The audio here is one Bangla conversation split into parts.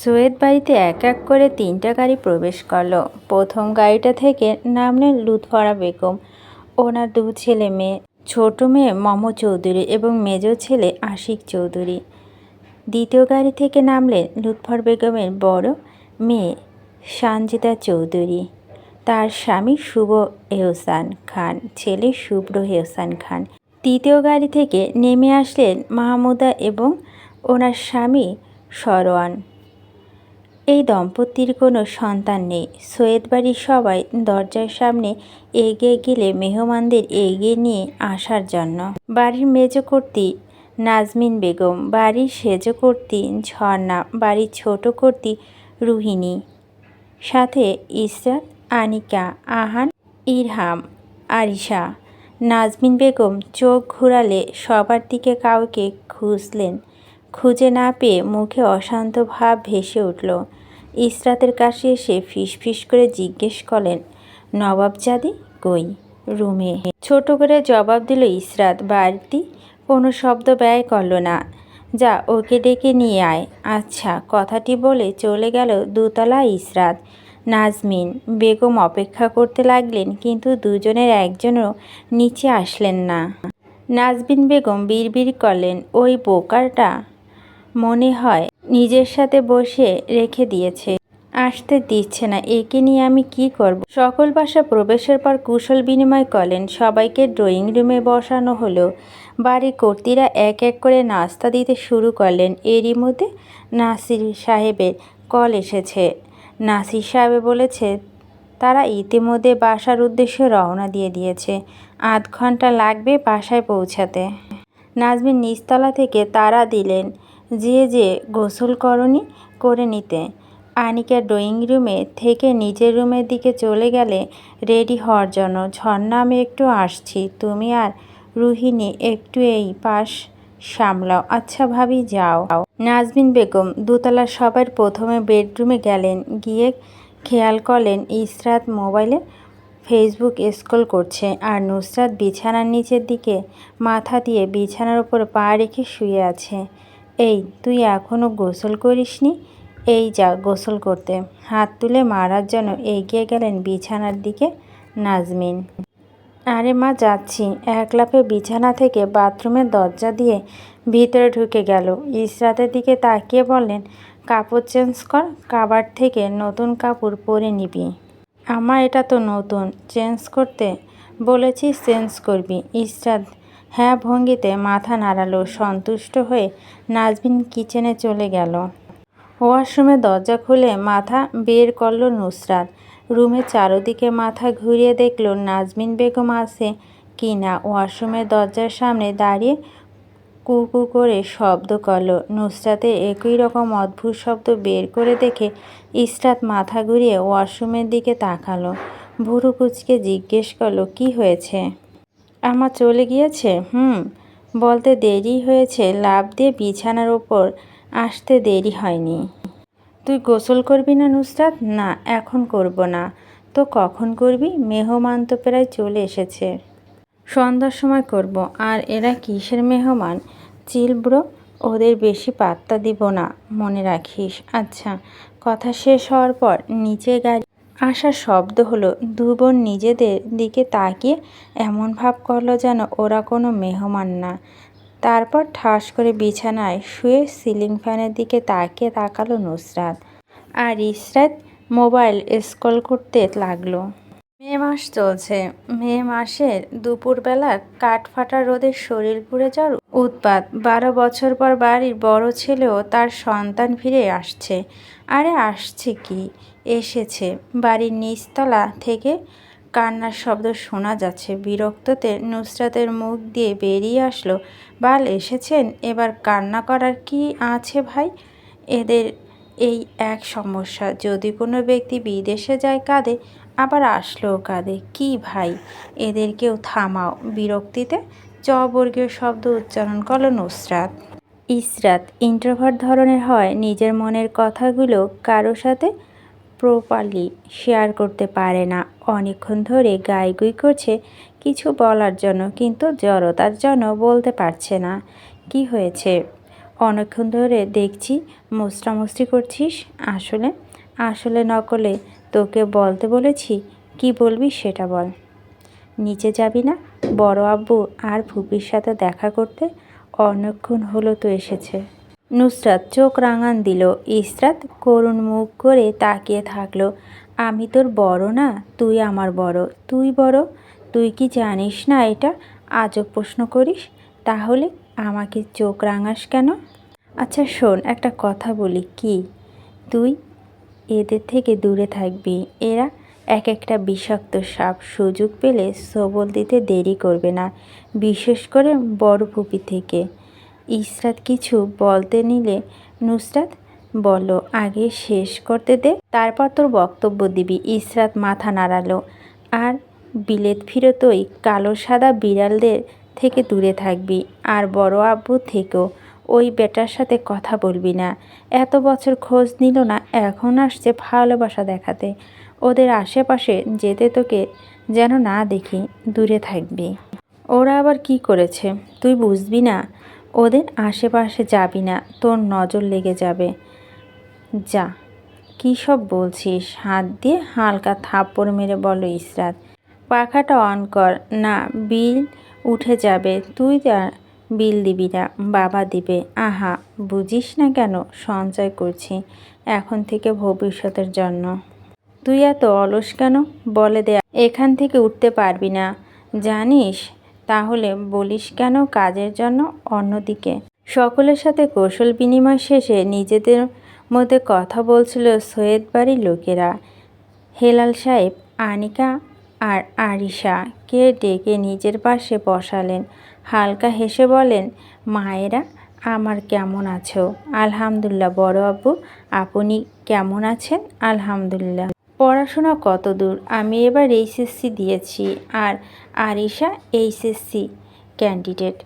সৈয়দ বাড়িতে এক এক করে তিনটা গাড়ি প্রবেশ করল। প্রথম গাড়িটা থেকে নামলেন লুৎফরা বেগম। ওনার দু ছেলে মেয়ে, ছোট মেয়ে মম চৌধুরী এবং মেজ ছেলে আশিক চৌধুরী। দ্বিতীয় গাড়ি থেকে নামলেন লুৎফর বেগমের বড় মেয়ে সানজিদা চৌধুরী। তার স্বামী শুভ এহসান খান, ছেলে শুভ্র এহসান খান। তৃতীয় গাড়ি থেকে নেমে আসলেন মাহমুদা এবং ওনার স্বামী সরওয়ান। এই দম্পতির কোনো সন্তান নেই। সৈয়দ বাড়ির সবাই দরজার সামনে এগিয়ে গেলে মেহমানদের এগিয়ে নিয়ে আসার জন্য। বাড়ির মেজ কর্তী নাজমিন বেগম, বাড়ির সেজ কর্তী ঝর্ণা, বাড়ির ছোট কর্তী রুহিণী, সাথে ইসরাত, আনিকা, আহান, ইরহাম, আরিশা। নাজমিন বেগম চোখ ঘুরালে সবার দিকে কাউকে খুঁজলেন। খুঁজে না পেয়ে মুখে অশান্ত ভাব ভেসে উঠল। ইসরাতের কাছে এসে ফিসফিস করে জিজ্ঞেস করলেন নবাবজাদি কই রুমে? ছোট করে জবাব দিল ইসরাত, বাড়তি কোনো শব্দ ব্যয় করল না। যা ওকে ডেকে নিয়ে আয়। আচ্ছা কথাটি বলে চলে গেল দুতলা ইসরাত। নাজমিন, বেগম অপেক্ষা করতে লাগলেন, কিন্তু দুজনের একজনও নিচে আসলেন না। নাজবিন বেগম বিড়বিড় করলেন, ওই বোকারটা মনে হয় নিজের সাথে বসে রেখে দিয়েছে। আসতে দিচ্ছে না। একে নিয়ে আমি কি করব? সকল বাসা প্রবেশের পর কুশল বিনিময় করলেন। সবাইকে ড্রয়িং রুমে বসানো হলো। বাড়ির কর্তীরা এক এক করে নাস্তা দিতে শুরু করলেন। এরই মধ্যে নাসির সাহেবের কল এসেছে। নাসির সাহেব বলেছে, তারা ইতিমধ্যে বাসার উদ্দেশ্যে রওনা দিয়ে দিয়েছে। আধ ঘণ্টা লাগবে বাসায় পৌঁছাতে। নাজমিন নিচতলা থেকে তারা দিলেন যে যে গোসল করনি, করে নিতে। আনিকা ড্রয়িং রুমে থেকে নিজের রুমের দিকে চলে গেলে রেডি হওয়ার জন্য ঝর্ণা আমি একটু আসছি, তুমি আর রুহিণী একটু এই পাশ সামলাও। আচ্ছা ভাবি, যাও। নাজমিন বেগম দোতলার সবার প্রথমে বেডরুমে গেলেন, গিয়ে খেয়াল করলেন ইসরাত মোবাইলে ফেসবুক স্ক্রল করছে আর নুসরাত বিছানার নিচের দিকে মাথা দিয়ে বিছানার উপর পা রেখে শুয়ে আছে। এই, তুই এখনও গোসল করিসনি? এই যা, গোসল করতে। হাত তুলে মারার জন্য এগিয়ে গেলেন বিছানার দিকে। নাজমিন। আরে মা, যাচ্ছি। এক লাফে বিছানা থেকে বাথরুমের দরজা দিয়ে ভিতরে ঢুকে গেল। ইসরাতের দিকে তাকিয়ে বললেন, কাপড় চেঞ্জ কর, কাবার থেকে নতুন কাপড় পরে নিবি। আমার এটা তো নতুন। চেঞ্জ করতে বলেছি চেঞ্জ করবি। ইসরাত হ্যাঁ ভঙ্গিতে মাথা নাড়ালো, সন্তুষ্ট হয়ে নাজবিন কিচেনে চলে গেল। ওয়াশরুমে দরজা খুলে মাথা বের করল নুসরাত। রুমের চারোদিকে মাথা ঘুরিয়ে দেখল নাজমিন বেগম আছে কি না। ওয়াশরুমের দরজার সামনে দাঁড়িয়ে কুকু করে শব্দ করল। নুসরাতের একই রকম অদ্ভুত শব্দ বের করে দেখে ইসরাত মাথা ঘুরিয়ে ওয়াশরুমের দিকে তাকালো। ভুরু কুচকে জিজ্ঞেস করল, কি হয়েছে? আমার চলে গিয়েছে? হুম। বলতে দেরি হয়েছে লাভ দিয়ে বিছানার ওপর আসতে দেরি হয়নি। তুই গোসল করবি না নুসরাত? না, এখন করব না। তো কখন করবি? মেহমান তো প্রায় চলে এসেছে। সন্ধ্যার সময় করব। আর এরা কিসের মেহমান? চিলব্রো ওদের বেশি পাত্তা দিব না, মনে রাখিস। আচ্ছা কথা শেষ হওয়ার পর নিচে গাড়ি আসার শব্দ হলো দু বোন নিজেদের দিকে তাকিয়ে এমন ভাব করল যেন ওরা কোনো মেহমান না। তারপর ঠাস করে বিছানায় শুয়ে সিলিং ফ্যানের দিকে তাকিয়ে তাকালো নুসরাত। আর ইসরাত মোবাইল স্ক্রল করতে লাগল। মে মাস চলছে। মে মাসের দুপুরবেলা কাঠ ফাটা রোদের শরীর পুড়ে যাওয়ার উৎপাত। বারো বছর পর বাড়ির বড় ছেলেও তার সন্তান ফিরে আসছে। আরে, আসছে কি? এসেছে। বাড়ির নিচতলা থেকে কান্নার শব্দ শোনা যাচ্ছে। বিরক্ততে নুসরাতের মুখ দিয়ে বেরিয়ে আসলো। বাল, এসেছেন? এবার কান্না করার কি আছে ভাই? এদের এই এক সমস্যা। যদি কোনো ব্যক্তি বিদেশে যায় কাঁদে আবার আসলো কাঁদে কি ভাই, এদেরকেও থামাও বিরক্তিতে? চবর্গীয় শব্দ উচ্চারণ করল নুসরাত। ইসরাত ইন্ট্রোভার্ট ধরনের হয়, নিজের মনের কথাগুলো কারও সাথে প্রপারলি শেয়ার করতে পারে না। অনেকক্ষণ ধরে গাইগুই করছে কিছু বলার জন্য, কিন্তু জড়তার জন্য বলতে পারছে না। কি হয়েছে? অনেকক্ষণ ধরে দেখছি মুস্টামুষ্টি করছিস? আসলে আসলে নকলে তোকে বলতে বলেছি, কি বলবি সেটা বল। নিচে যাবি না? বড় আব্বু আর ফুপির সাথে দেখা করতে অনেকক্ষণ হলো তো এসেছে। নুসরাত চোখ রাঙান দিল। ইসরাত করুণ মুখ করে তাকিয়ে থাকল। আমি তোর বড় না, তুই আমার বড়। তুই বড়? তুই কি জানিস না এটা? আজব প্রশ্ন করিস। তাহলে আমাকে চোখ রাঙাস কেন? আচ্ছা শোন, একটা কথা বলি। কি? তুই এদের থেকে দূরে থাকবি। এরা এক একটা বিষাক্ত সাপ। সুযোগ পেলে সবল দিতে দেরি করবে না, বিশেষ করে বড় ফুপি থেকে। ইসরাত, কিছু বলতে নিলে নুসরাত, বলো, আগে শেষ করতে দে, তারপর তোর বক্তব্য দিবি। ইসরাত মাথা নাড়ালো। আর বিলেত ফিরতই কালো সাদা বিড়ালদের থেকে দূরে থাকবি। আর বড় আব্বু থেকেও। ওই বেটার সাথে কথা বলবি না। এত বছর খোঁজ নিল না, এখন আসছে ভালোবাসা দেখাতে। ওদের আশেপাশে যেতে তোকে যেন না দেখি, দূরে থাকবি। ওরা আবার কি করেছে, তুই বুঝবি না? ওদের আশেপাশে যাবি না, তোর নজর লেগে যাবে। যা, কী সব বলছিস? হাত দিয়ে হালকা থাপ্পড় মেরে বলো ইসরাত। পাখাটা অন কর, না, বিল উঠে যাবে। তুই আর বিল দিবি না বাবা দিবে, আহা, বুঝিস না কেন, সঞ্চয় করছি, এখন থেকে ভবিষ্যতের জন্য। তুই এত অলস কেন? বলে দে, এখান থেকে উঠতে পারবি না। জানিস, তাহলে বলিস কেন কাজের জন্য অন্যদিকে? সকলের সাথে কৌশল বিনিময় শেষে নিজেদের মধ্যে কথা বলছিল সৈয়দ বাড়ির লোকেরা। হেলাল সাহেব, আনিকা আর আরিশা কে ডেকে নিজের পাশে বসালেন। হালকা হেসে বলেন, মায়েরা, আমার কেমন আছো? আলহামদুলিল্লাহ, বড় আব্বু, আপনি কেমন আছেন? আলহামদুলিল্লাহ। পড়াশোনা কত দূর? আমি এবার এইচএসসি দিয়েছি। আর আরিশা এইচএসসি ক্যান্ডিডেট।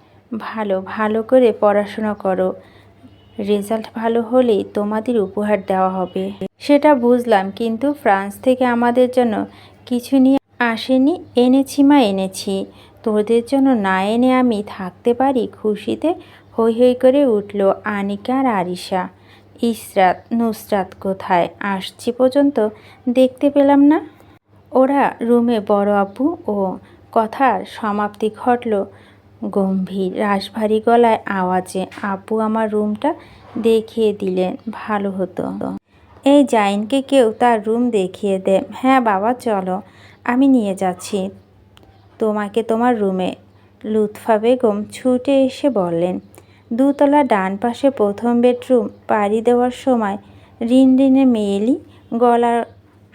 ভালো ভালো করে পড়াশোনা করো। রেজাল্ট ভালো হলেই তোমাদের উপহার দেওয়া হবে। সেটা বুঝলাম, কিন্তু ফ্রান্স থেকে আমাদের জন্য কিছু নিয়ে আসেনি? এনেছি মা, এনেছি। তোদের জন্য না এনে আমি থাকতে পারি? খুশিতে হৈ হৈ করে উঠল আনিকা আর আরিশা। ইসরাত, নুসরাত কোথায়? আসছি পর্যন্ত দেখতে পেলাম না। ওরা রুমে বড় আব্বু ও কথার সমাপ্তি ঘটল গম্ভীর রাশভারী গলায় আওয়াজে। আব্বু আমার রুমটা দেখিয়ে দিলেন, ভালো হতো। এই জাইনকে কেউ তার রুম দেখিয়ে দে। হ্যাঁ বাবা, চলো। আমি নিয়ে যাচ্ছি। তোমাকে তোমার রুমে। লুৎফা বেগম ছুটে এসে বললেন, দুতলা ডান পাশে প্রথম বেডরুম, পাড়ি দেওয়ার সময় রিন রিনে মেয়েলি গলা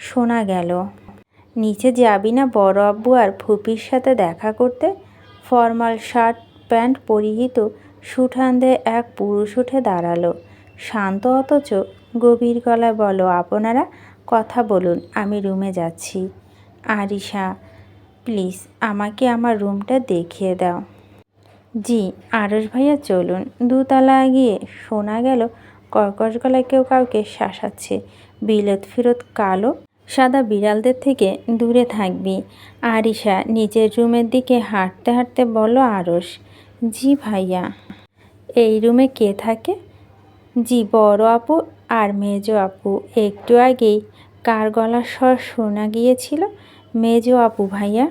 শোনা গেল। নিচে যাবি না বড় আব্বু আর ফুপির সাথে দেখা করতে? ফর্মাল শার্ট প্যান্ট পরিহিত সুঠান্দে এক পুরুষ উঠে দাঁড়াল। শান্ত অথচ গভীর গলায় বলো, আপনারা কথা বলুন, আমি রুমে যাচ্ছি। আরিশা প্লিজ আমাকে আমার রুমটা দেখিয়ে দাও। জি আরস ভাইয়া, চলুন। দুতলা গিয়ে শোনা গেল, কর্কশ গলায় কেউ কাউকে শাসাচ্ছে। বিলত ফিরত কালো, সাদা বিড়ালদের থেকে দূরে থাকবি। আরিশা নিজের রুমের দিকে হাঁটতে হাঁটতে বলল আরস জি ভাইয়া। এই রুমে কে থাকে? জি, বড় আপু আর মেজো আপু। একটু আগেই কার গলার স্বর শোনা গিয়েছিল? মেজো আপু ভাইয়া।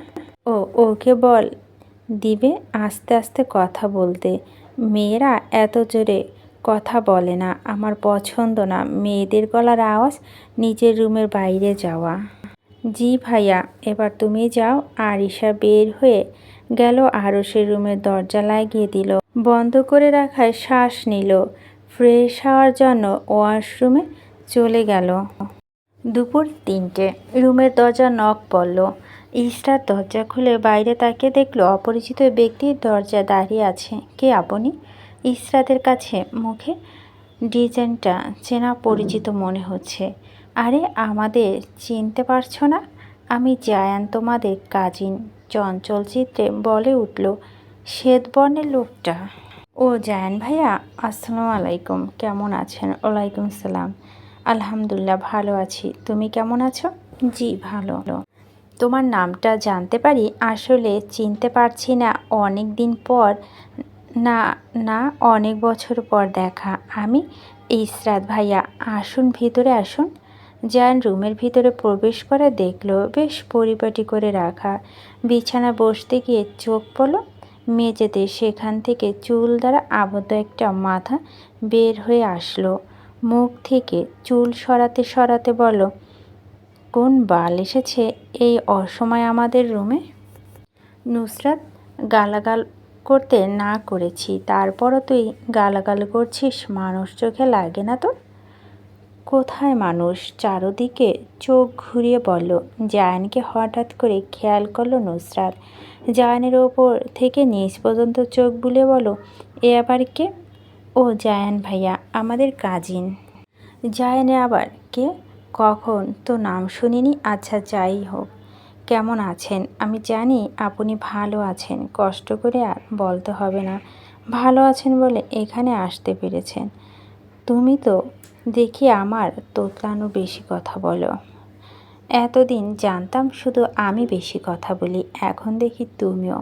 ও ওকে বল। দিবে আস্তে আস্তে কথা বলতে। মেয়েরা এত জোরে কথা বলে না, আমার পছন্দ না। মেয়েদের গলার আওয়াজ নিজের রুমের বাইরে যাওয়া। জি ভাইয়া, এবার তুমি যাও। আরিশা বের হয়ে গেল সে রুমের দরজা লাগিয়ে দিল। বন্ধ করে রাখায় শ্বাস নিল। ফ্রেশ হওয়ার জন্য ওয়াশরুমে চলে গেল। দুপুর তিনটে। রুমের দরজা নখ পড়ল। ইস্টার দরজা খুলে বাইরে তাকে দেখল অপরিচিত ব্যক্তির দরজা দাঁড়িয়ে আছে। কে আপনি? ইসরাতের কাছে মুখে ডিজাইনটা চেনা পরিচিত মনে হচ্ছে। আরে, আমাদের চিনতে পারছ না? আমি জায়ান তোমাদের কাজিন। চঞ্চল চিত্রে বলে উঠল, শ্বেত বর্ণের লোকটা। ও জায়ান ভাইয়া, আসসালামু আলাইকুম। কেমন আছেন? ওয়ালাইকুম সালাম। আলহামদুলিল্লাহ, ভালো আছি। তুমি কেমন আছো? জি, ভালো। তোমার নামটা জানতে পারি? আসলে চিনতে পারছি না। অনেক দিন পর, না না, অনেক বছর পর দেখা। আমি ইসরাত ভাইয়া, আসুন ভিতরে আসুন। জায়ান রুমের ভিতরে প্রবেশ করে দেখল, বেশ পরিপাটি করে রাখা। বিছানা বসতে গিয়ে চোখ পড়ল। মেঝেতে সেখান থেকে চুল দ্বারা আবদ্ধ একটা মাথা বের হয়ে আসলো। মুখ থেকে চুল সরাতে সরাতে বলো কোন বাল এসেছে এই অসময় আমাদের রুমে? নুসরাত, গালাগাল করতে না করেছি, তারপরও তুই গালাগাল করছিস, মানুষ চোখে লাগে না তোর? কোথায় মানুষ? চারদিকে চোখ ঘুরিয়ে বলল। জায়ানকে হঠাৎ করে খেয়াল করল নুসরাত। জায়ানের ওপর থেকে নিচ পর্যন্ত চোখ বুলে বলো এ আবার কে? ও জায়ান ভাইয়া, আমাদের কাজিন। জায়ানে আবার কে? কখন তো নাম শুনিনি আচ্ছা যাই হোক। কেমন আছেন? আমি জানি আপনি ভালো আছেন, কষ্ট করে আর বলতে হবে না। ভালো আছেন বলে এখানে আসতে পেরেছেন। তুমি তো দেখি আমার তোতলানো বেশি কথা বলো। এতদিন জানতাম শুধু আমি বেশি কথা বলি, এখন দেখি তুমিও।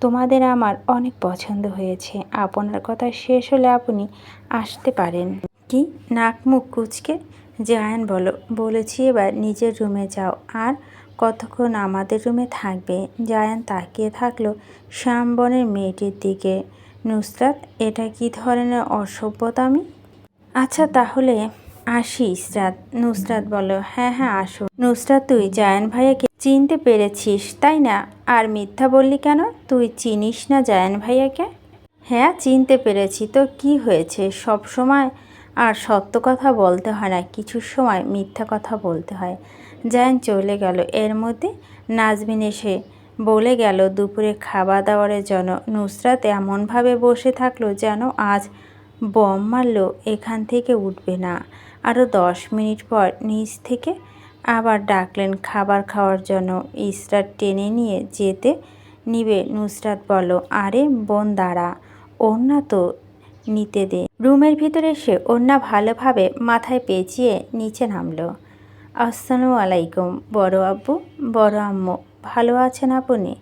তোমাদের আমার অনেক পছন্দ হয়েছে, আপনার কথা শেষ হলে আপনি আসতে পারেন। কি, নাক মুখ কুচকে জায়ান বলো, বলেছি এবার নিজের রুমে যাও। আর কতক্ষণ আমাদের রুমে থাকবে? জায়ান তাকিয়ে থাকল শ্যামবনের মেয়েটির দিকে। নুসরাত, এটা কি ধরনের অসভ্যতা আমি? আচ্ছা তাহলে আসি, ইসরাত। নুসরাত বলো হ্যাঁ হ্যাঁ আসো। নুসরাত, তুই জায়ান ভাইয়াকে চিনতে পেরেছিস, তাই না? আর মিথ্যা বললি কেন? তুই চিনিস না জায়ান ভাইয়াকে? হ্যাঁ চিনতে পেরেছি। তো কি হয়েছে? সব সময় আর সত্য কথা বলতে হয় না, কিছু সময় মিথ্যা কথা বলতে হয়। জায়ান চলে গেল। এর মধ্যে নাজমিন এসে বলে গেল, দুপুরে খাওয়া দাওয়ারের জন্য নুসরাত এমনভাবে বসে থাকল যেন আজ বম মারলো, এখান থেকে উঠবে না। আরও দশ মিনিট পর নিচ থেকে আবার ডাকলেন, খাবার খাওয়ার জন্য ইসরাত টেনে নিয়ে যেতে নিবে। নুসরাত বলো আরে বোন, দাঁড়া। ওন্না তো নিতে দে। রুমের ভিতরে এসে ওন্না ভালোভাবে মাথায় পেঁচিয়ে নিচে নামলো। আসসালামু আলাইকুম, বড় আব্বু, বড় আম্মু, ভালো আছেন আপনি?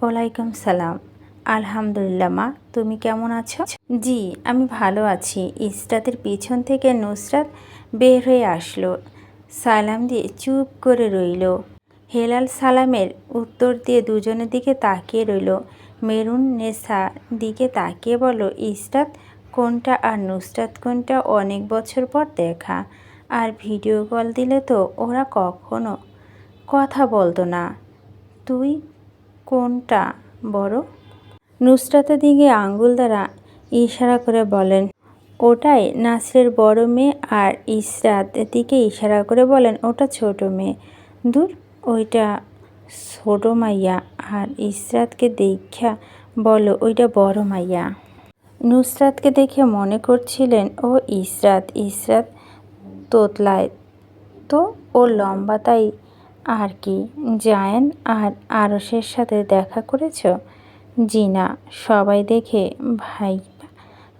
ওয়ালাইকুম সালাম। আলহামদুলিল্লাহ মা, তুমি কেমন আছো? জি, আমি ভালো আছি। ইসরাতের পিছন থেকে নুসরাত বের হয়ে আসলো। সালাম দিয়ে চুপ করে রইল। হেলাল সালামের উত্তর দিয়ে দুজনের দিকে তাকিয়ে রইল। মেরুন নেশা দিকে তাকিয়ে বলো ইসরাত কোনটা আর নুসরাত কোনটা অনেক বছর পর দেখা? আর ভিডিও কল দিলে তো ওরা কখনো কথা বলতো না। তুই কোনটা বড়? নুসরাতের দিকে আঙ্গুল দ্বারা ইশারা করে বলেন, ওটাই নাসরের বড় মেয়ে আর ইসরাতের দিকে ইশারা করে বলেন, ওটা ছোট মেয়ে। দূর, ওইটা ছোট মাইয়া আর ইসরাতকে দেখা বলো, ওইটা বড় মাইয়া। নুসরাতকে দেখে মনে করছিলেন, ও ইসরাত ইসরাত তোতলায় তো ও লম্বা তাই আর কি। জায়েন আর আরসের সাথে দেখা করেছ? জি না সবাই দেখে, ভাই,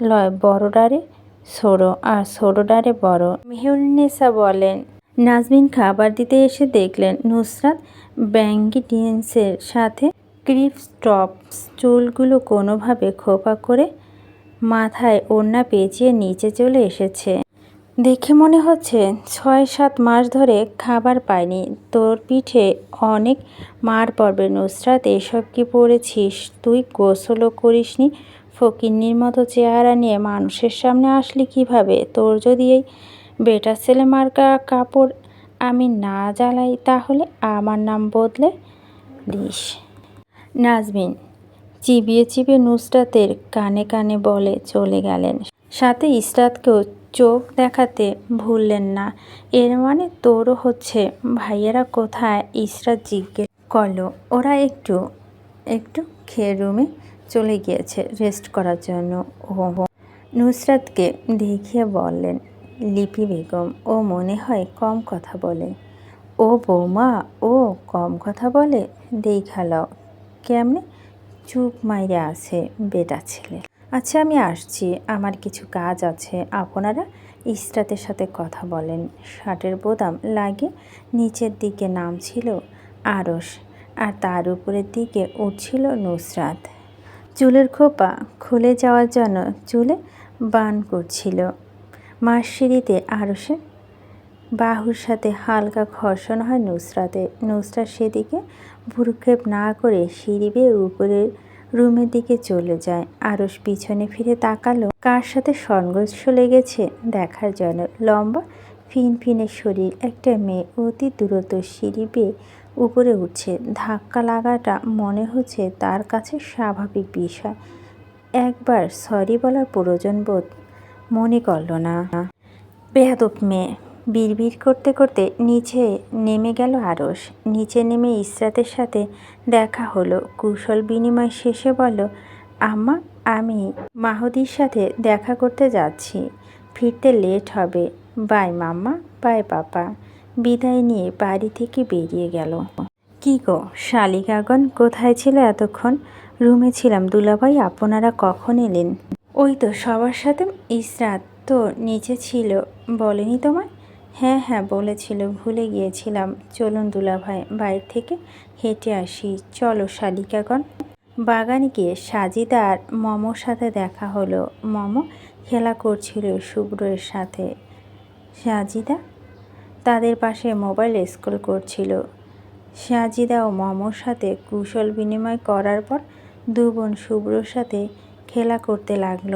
লয়, বড় ডারে ছোড়ো, আর ছোড়ো ডারে বড়। মেহুরনেসা বলেন নাজমিন খাবার দিতে এসে দেখলেন নুসরাত ব্যাঙ্গি ডিন্সের সাথে ক্রিপ স্টপস চুলগুলো কোনোভাবে খোপা করে মাথায় ওড়না পেঁচিয়ে নিচে চলে এসেছে। দেখে মনে হচ্ছে ছয় সাত মাস ধরে খাবার পায়নি তোর পিঠে অনেক মার পড়বে। নুসরাত, এসব কি পড়েছিস? তুই গোসলও করিসনি? ফকিন্নির মতো চেহারা নিয়ে মানুষের সামনে আসলি কীভাবে? তোর যদি এই বেটা ছেলে মার্কা কাপড় আমি না জ্বালাই, তাহলে আমার নাম বদলে দিস। নাজমিন চিবিয়ে চিবিয়ে নুসরাতের কানে কানে বলে চলে গেলেন। সাথে ইসরাতকেও চোখ দেখাতে ভুললেন না। এর মানে তোরও হচ্ছে। ভাইয়েরা কোথায়? ইসরাত জিজ্ঞেস করল। ওরা একটু একটু খেয়ে রুমে চলে গিয়েছে রেস্ট করার জন্য। ও নুসরাতকে দেখিয়ে বললেন লিপি বেগম ও মনে হয় কম কথা বলে। ও বৌমা, ও কম কথা বলে? দেখালাও কেমনে? চুপ মাইরে আছে বেটা ছেলে। আচ্ছা আমি আসছি। আমার কিছু কাজ আছে। আপনারা ইসরাতের সাথে কথা বলেন। শার্টের বোতাম লাগে নিচের দিকে নামছিল আরস আর তার উপরের দিকে উঠছিল নুসরাত। চুলের খোপা খুলে যাওয়ার জন্য চুলে বান করছিল। মাস সিঁড়িতে আরসে বাহুর সাথে হালকা ঘর্ষণ হয় নুসরাতে। নুসরাত সেদিকে ভুরুক্ষেপ না করে সিঁড়ি বেয়ে উপরের রুমের দিকে চলে যায়। আরস পিছনে ফিরে তাকালো, কার সাথে সংঘর্ষ লেগেছে দেখার জন্য। লম্বা, ফিনফিনে শরীর, একটা মেয়ে অতি দূরত্ব সিঁড়ি বেয়ে উপরে উঠছে। ধাক্কা লাগাটা মনে হচ্ছে তার কাছে স্বাভাবিক বিষয়। একবার সরি বলার প্রয়োজন বোধ মনে করল না। বেহাদব মেয়ে। বিড়বিড় করতে করতে নিচে নেমে গেল আরস নিচে নেমে ইসরাতের সাথে দেখা হলো। কুশল বিনিময় শেষে বলল, আম্মা, আমি মাহুদির সাথে দেখা করতে যাচ্ছি। ফিরতে লেট হবে। Bye mamma, bye papa. বিদায় নিয়ে বাড়ি থেকে বেরিয়ে গেল। কি গো শালিকাগন কোথায় ছিল এতক্ষণ? রুমে ছিলাম দুলাভাই, আপনারা কখন এলেন? ওই তো, সবার সাথে ইসরাত তো নিচে ছিল। বলেনি তোমায়? হ্যাঁ হ্যাঁ বলেছিল, ভুলে গিয়েছিলাম। চলুন দুলাভাই বাইরে থেকে হেঁটে আসি। চলো, শালিকাগণ। বাগানে গিয়ে সাজিদা আর মমোর সাথে দেখা হলো। মমো খেলা করছিল শুভ্রের সাথে। সাজিদা? তাদের পাশে মোবাইল স্ক্রল করছিল। সাজিদা ও মমোর সাথে কুশল বিনিময় করার পর দু বোন শুভ্রর সাথে খেলা করতে লাগল।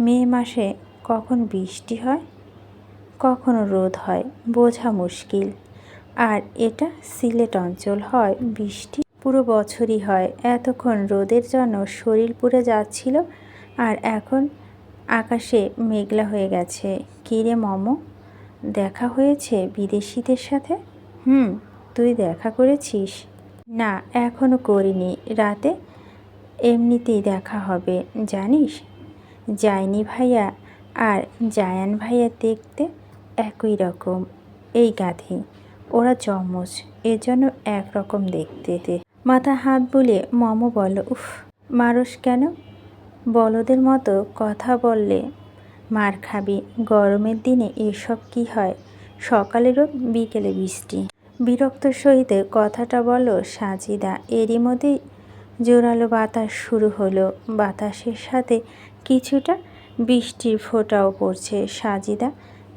মে মাসে কখন বৃষ্টি হয়? কখনো রোদ হয়? বোঝা মুশকিল। আর এটা সিলেট অঞ্চল হয়, বৃষ্টি পুরো বছরই হয়। এতক্ষণ রোদের জন্য শরীর পুড়ে যাচ্ছিল আর এখন আকাশে মেঘলা হয়ে গেছে। কিরে মমো, দেখা হয়েছে বিদেশিদের সাথে? হুম, তুই দেখা করেছিস? না এখনও করিনি। রাতে এমনিতেই দেখা হবে, জানিস? যায়নি ভাইয়া, আর জায়ান ভাইয়া দেখতে একই রকম, এই গাধি। ওরা চমচ এজন্য একরকম দেখতে মাথা হাত বুলে মম বলল, উফ, মারস কেন? বলদের মতো কথা বললে মার খাবি। গরমের দিনে এসব কি হয়? সকালে রোদ, বিকেলে বৃষ্টি। বিরক্ত সহিত কথাটা বলো সাজিদা। এরই মধ্যেই জোরালো বাতাস শুরু হলো। বাতাসের সাথে কিছুটা বৃষ্টির ফোঁটাও পড়ছে। সাজিদা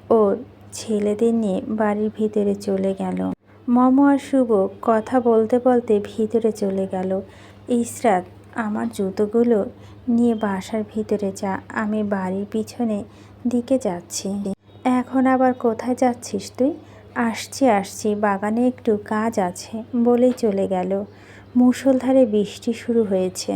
ওর ছেলেদের নিয়ে বাড়ির ভিতরে চলে গেল। মম আর শুভ কথা বলতে বলতে ভিতরে চলে গেল। ইসরাত, আমার জুতোগুলো নিয়ে বাসার ভিতরে যা, আমি বাড়ির পিছনে দিকে যাচ্ছি। এখন আবার কোথায় যাচ্ছিস তুই? আসছি আসছি, বাগানে একটু কাজ আছে বলেই চলে গেল। মুষলধারে বৃষ্টি শুরু হয়েছে।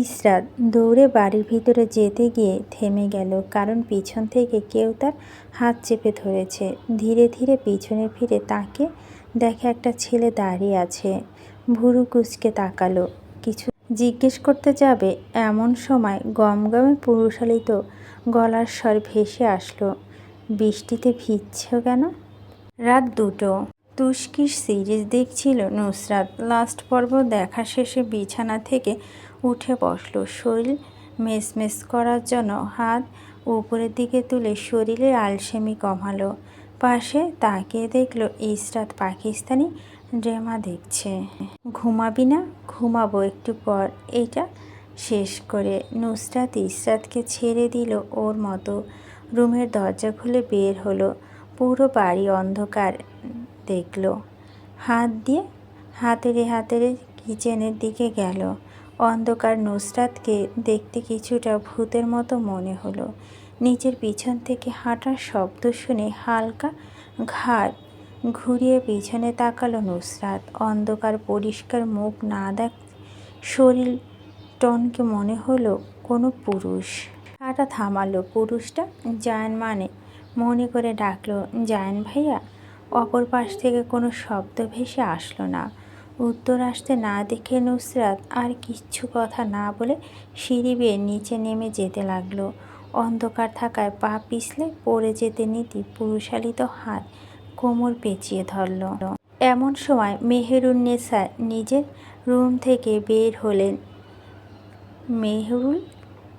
ইসরাত দৌড়ে বাড়ির ভিতরে যেতে গিয়ে থেমে গেল, কারণ পিছন থেকে কেউ তার হাত চেপে ধরেছে। ধীরে ধীরে পিছনে ফিরে তাকে দেখে একটা ছেলে দাঁড়িয়ে আছে, ভুরু কুচকে তাকালো। কিছু জিজ্ঞেস করতে যাবে, এমন সময় গমগমে পুরুষালিত গলার স্বর ভেসে আসলো। বৃষ্টিতে ভিজছ কেন? রাত দুটো। তুস্কির সিরিজ দেখছিল নুসরাত। লাস্ট পর্ব দেখা শেষে বিছানা থেকে উঠে বসল। শরীর মেসমেস করার জন্য হাত উপরের দিকে তুলে শরীরে আলসেমি কমালো। পাশে তাকিয়ে দেখল ইসরাত পাকিস্তানি ড্রামা দেখছে। ঘুমাবি না? ঘুমাবো একটু পর। এটা শেষ করে নুসরাত ইসরাতকে ছেড়ে দিল ওর মতো। রুমের দরজা খুলে বের হলো। পুরো বাড়ি অন্ধকার। দেখল। হাত দিয়ে হাতেরে হাতেরে কিচেনের দিকে গেল। অন্ধকার নুসরাতকে দেখতে কিছুটা ভূতের মতো মনে হলো। নিচের পিছন থেকে হাঁটার শব্দ শুনে হালকা ঘাট ঘুরিয়ে পিছনে তাকালো নুসরাত। অন্ধকার পরিষ্কার মুখ না দেখ শরীর টনকে মনে হলো কোনো পুরুষ। হাঁটা থামালো। পুরুষটা জায়ান মানে মনে করে ডাকলো জায়ান ভাইয়া অপর পাশ থেকে কোনো শব্দ ভেসে আসলো না। উত্তর আসতে না দেখে নুসরাত আর কিচ্ছু কথা না বলে সিঁড়ি বেয়ে নিচে নেমে যেতে লাগল। অন্ধকার থাকায় পা পিছলে পড়ে যেতে নীতি পুরুষালিত হাত কোমর পেঁচিয়ে ধরল। এমন সময় নেসা নিজের রুম থেকে বের হলেন। মেহরুল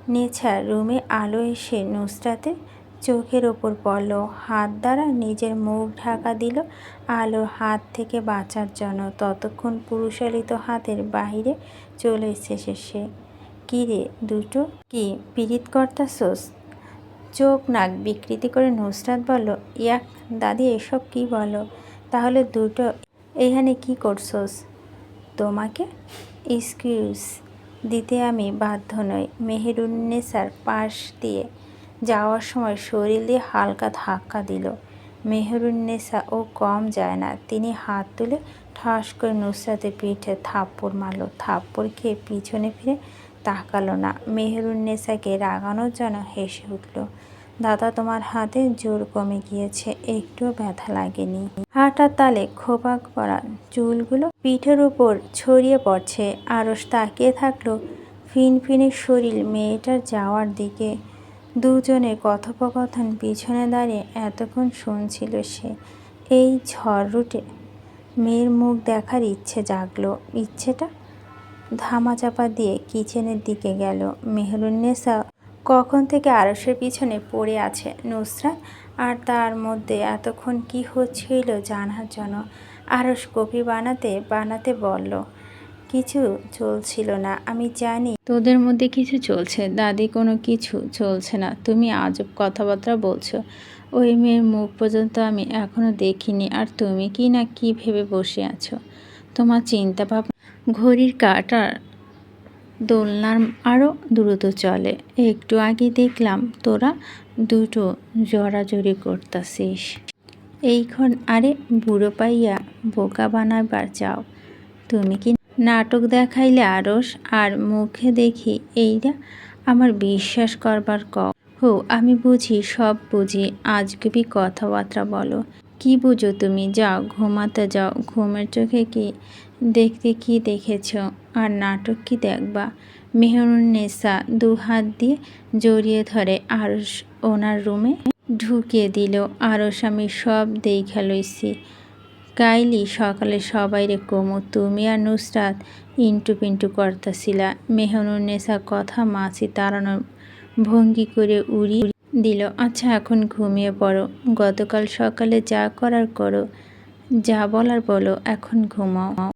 নেছা রুমে আলো এসে নুসরাতের চোখের ওপর পড়ল, হাত দ্বারা নিজের মুখ ঢাকা দিল আলোর হাত থেকে বাঁচার জন্য। ততক্ষণ পুরুষালিত হাতের বাহিরে চলে এসেছে সে। কি রে দুটো, কি পিরিত কর্তাছোস? চোখ নাক বিকৃতি করে নুসরাত বলল, ইয়াক দাদি, এসব কি বলো? তাহলে দুটো, এখানে কি করছোস? তোমাকে? এক্সকিউজ, দিতে আমি বাধ্য নই। মেহেরুন্নেসার পাশ দিয়ে যাওয়ার সময় শরীর দিয়ে হালকা ধাক্কা দিল। মেহেরুন্নেসা ও কম যায় না। তিনি হাত তুলে ঠাস করে নুসরাতের পিঠে থাপ্পড় মারল। থাপ্পড় খেয়ে পিছনে ফিরে তাকালো না। মেহেরুন্নেসাকে রাগানোর জন্য হেসে উঠল, দাদা, তোমার হাতে জোর কমে গিয়েছে। একটুও ব্যথা লাগেনি। হাঁটার তালে খোপাক পরা চুলগুলো পিঠের উপর ছড়িয়ে পড়ছে। আরস তাকিয়ে থাকল ফিনফিনে শরীর। মেয়েটার যাওয়ার দিকে দুজনের কথোপকথন পিছনে দাঁড়িয়ে এতক্ষণ শুনছিল সে। এই ঝড় রুটে মেয়ের মুখ দেখার ইচ্ছে জাগলো। ইচ্ছেটা ধামাচাপা দিয়ে কিচেনের দিকে গেল। মেহরুন্নেসা কখন থেকে আরসের পিছনে পড়ে আছে নুসরাত? আর তার মধ্যে এতক্ষণ কি হচ্ছিল জানার জন্য? আরস কপি বানাতে বানাতে বলল কিছু চলছিল না, আমি জানি। তোদের মধ্যে কিছু চলছে, দাদি, কোনো কিছু চলছে না। তুমি আজব কথাবার্তা বলছো। ওই মেয়ের মুখ পর্যন্ত আমি এখনও দেখিনি, আর তুমি কি না কি ভেবে বসে আছো? তোমার চিন্তা ভাবনা ঘড়ির কাটার দোলনার আরও দ্রুত চলে। একটু আগে দেখলাম তোরা দুটো জড়াজড়ি করতাছিস। এইখন আরে বুড়ো পাইয়া বোকা বানাবার যাও তুমি কি নাটক দেখাইলে আরস আর মুখে দেখি এইটা আমার বিশ্বাস করবার ক। হো, আমি বুঝি, সব বুঝি। আজগুবি কথাবার্তা বলো। কি বুঝো তুমি? যাও, ঘুমাতে যাও। ঘুমের চোখে কি দেখতে কি দেখেছ? আর নাটক কি দেখবা? মেহরুন্নেসা দু হাত দিয়ে জড়িয়ে ধরে আরস ওনার রুমে। ঢুকিয়ে দিল। আরস, আমি সব দেখা লইছি। কাইলি সকালে সবাই রে কমু, তুমি আর নুসরাত ইন্টু পিন্টু করতাছিলা। মেহনুন্নেসা কথা মাছি তাড়ানোর ভঙ্গি করে উড়ি দিল। আচ্ছা এখন ঘুমিয়ে পড়ো। গতকাল সকালে যা করার করো, যা বলার বলো, এখন ঘুমাও।